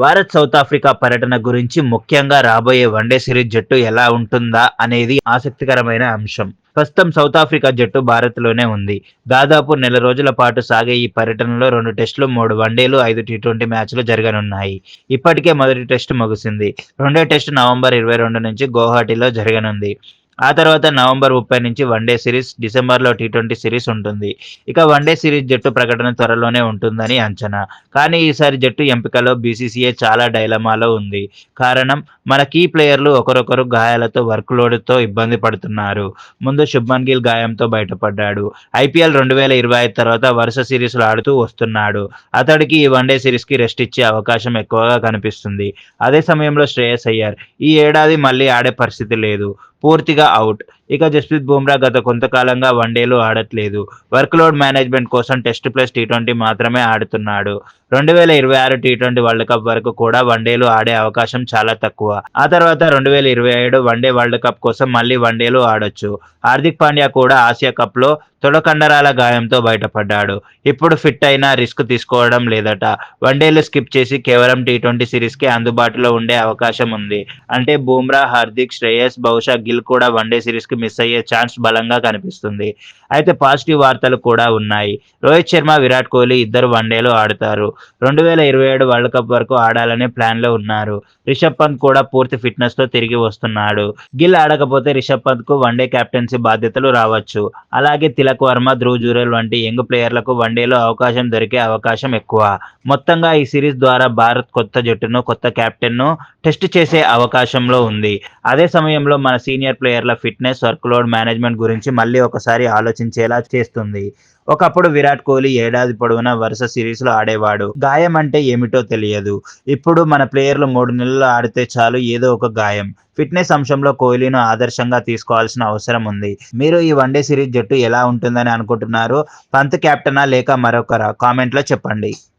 Bharat south Africa పర్యటన గురించి ముఖ్యంగా రాబోయే వన్డే సిరీస్ జట్టు ఎలా ఉంటుందా అనేది ఆసక్తికరమైన అంశం. ప్రస్తుతం సౌత్ ఆఫ్రికా జట్టు భారత్లోనే ఉంది. దాదాపు నెల రోజుల పాటు సాగే ఈ పర్యటనలో రెండు టెస్టులు మూడు వన్డేలు ఐదు టీ ట్వంటీ మ్యాచ్లు జరగనున్నాయి. ఇప్పటికే మొదటి టెస్టు ముగిసింది. రెండో టెస్టు నవంబర్ ఇరవై రెండు నుంచి గౌహాటీలో జరగనుంది. ఆ తర్వాత నవంబర్ ముప్పై నుంచి వన్డే సిరీస్ డిసెంబర్లో టీ ట్వంటీ సిరీస్ ఉంటుంది. ఇక వన్డే సిరీస్ జట్టు ప్రకటన త్వరలోనే ఉంటుందని అంచనా. కానీ ఈసారి జట్టు ఎంపికలో బీసీసీఏ చాలా డైలమాలో ఉంది. కారణం మన కీ ప్లేయర్లు ఒకరొకరు గాయాలతో వర్క్ లోడ్తో ఇబ్బంది పడుతున్నారు. ముందు శుభ్మన్ గిల్ గాయంతో బయటపడ్డాడు. ఐపీఎల్ రెండు వేల ఇరవై ఐదు తర్వాత వరుస సిరీస్లు ఆడుతూ వస్తున్నాడు. అతడికి ఈ వన్డే సిరీస్కి రెస్ట్ ఇచ్చే అవకాశం ఎక్కువగా కనిపిస్తుంది. అదే సమయంలో శ్రేయస్ అయ్యార్ ఈ ఏడాది మళ్ళీ ఆడే పరిస్థితి లేదు. పూర్తిగా అవుట్ ఇక జస్ప్రీత్ బుమ్రా గత కొంతకాలంగా వన్డేలు ఆడట్లేదు. వర్క్ లోడ్ మేనేజ్మెంట్ కోసం టెస్ట్ ప్లస్ టీ ట్వంటీ మాత్రమే ఆడుతున్నాడు. రెండు వేల ఇరవై ఆరు టీ ట్వంటీ వరల్డ్ కప్ వరకు కూడా వన్డేలు ఆడే అవకాశం చాలా తక్కువ. ఆ తర్వాత రెండు వేల ఇరవై ఏడు వన్డే వరల్డ్ కప్ కోసం మళ్ళీ వన్డేలు ఆడొచ్చు. హార్దిక్ పాండ్యా కూడా ఆసియా కప్లో తొడకండరాల గాయంతో బయటపడ్డాడు. ఇప్పుడు ఫిట్ అయినా రిస్క్ తీసుకోవడం లేదట. వన్డేలు స్కిప్ చేసి కేవలం టీ ట్వంటీ సిరీస్కే అందుబాటులో ఉండే అవకాశం ఉంది. అంటే బూమ్రా హార్దిక్ శ్రేయస్ బహుశా గిల్ కూడా వన్డే సిరీస్కి మిస్ అయ్యే ఛాన్స్ బలంగా కనిపిస్తుంది. అయితే పాజిటివ్ వార్తలు కూడా ఉన్నాయి. రోహిత్ శర్మ విరాట్ కోహ్లీ ఇద్దరు వన్డేలు ఆడతారు. రెండు వేల ఇరవై ఏడు వరల్డ్ కప్ వరకు ఆడాలనే ప్లాన్లో ఉన్నారు. రిషబ్ పంత్ కూడా పూర్తి ఫిట్నెస్తో తిరిగి వస్తున్నాడు. గిల్ ఆడకపోతే రిషబ్ పంత్కు వన్డే కెప్టెన్సీ బాధ్యతలు రావచ్చు. అలాగే తిలక్ వర్మ ధ్రువ్ జురేల్ వంటి యంగ్ ప్లేయర్లకు వన్డేలో అవకాశం దొరికే అవకాశం ఎక్కువ. మొత్తంగా ఈ సిరీస్ ద్వారా భారత్ కొత్త జట్టును కొత్త కెప్టెన్ను టెస్ట్ చేసే అవకాశంలో ఉంది. అదే సమయంలో మన సీనియర్ ప్లేయర్ల ఫిట్నెస్ వర్క్ లోడ్ మేనేజ్మెంట్ గురించి మళ్ళీ ఒకసారి ఆలోచించేలా చేస్తుంది. ఒకప్పుడు విరాట్ కోహ్లీ ఏడాది పొడవునా వరుస సిరీస్లో ఆడేవాడు. గాయం అంటే ఏమిటో తెలియదు. ఇప్పుడు మన ప్లేయర్లు మూడు నెలలు ఆడితే చాలు ఏదో ఒక గాయం. ఫిట్నెస్ అంశంలో కోహ్లీను ఆదర్శంగా తీసుకోవాల్సిన అవసరం ఉంది. మీరు ఈ వన్డే సిరీస్ జట్టు ఎలా ఉంటుందని అనుకుంటున్నారు? పంత్ కెప్టెనా లేక మరొకరా? కామెంట్లో చెప్పండి.